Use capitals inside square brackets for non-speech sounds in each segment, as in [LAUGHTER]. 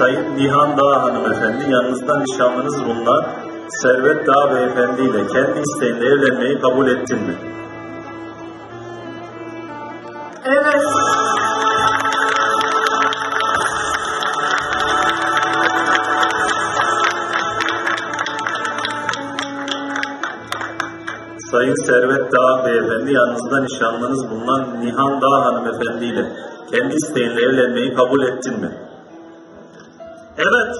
Sayın Nihan Dağ hanımefendi yanınızda nişanlınız bulunan Servet Dağ beyefendi ile kendi isteğinle evlenmeyi kabul ettin mi? Evet. Sayın Servet Dağ beyefendi yanınızda nişanlınız bulunan Nihan Dağ hanımefendi ile kendi isteğinle evlenmeyi kabul ettin mi? Evet.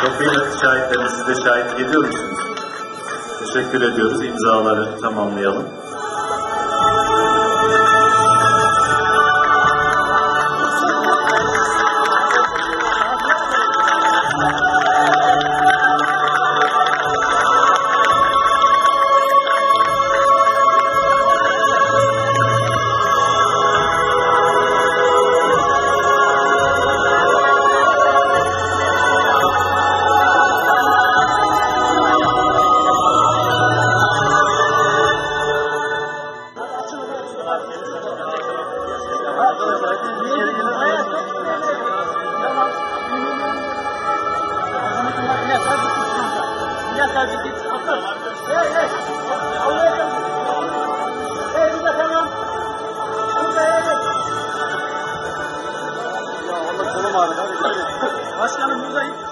Çok kıymetli şahitlerim siz de şahitlik ediyor musunuz? Teşekkür ediyoruz. İmzaları tamamlayalım. [LAUGHS] Başkanım buradayım.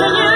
Hallelujah.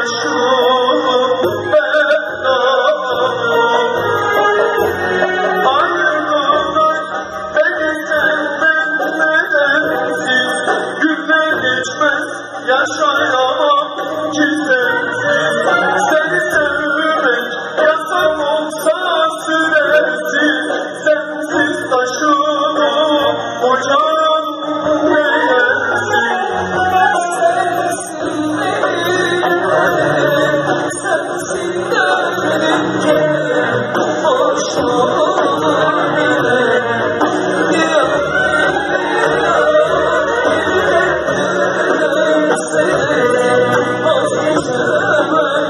your shoes. Remember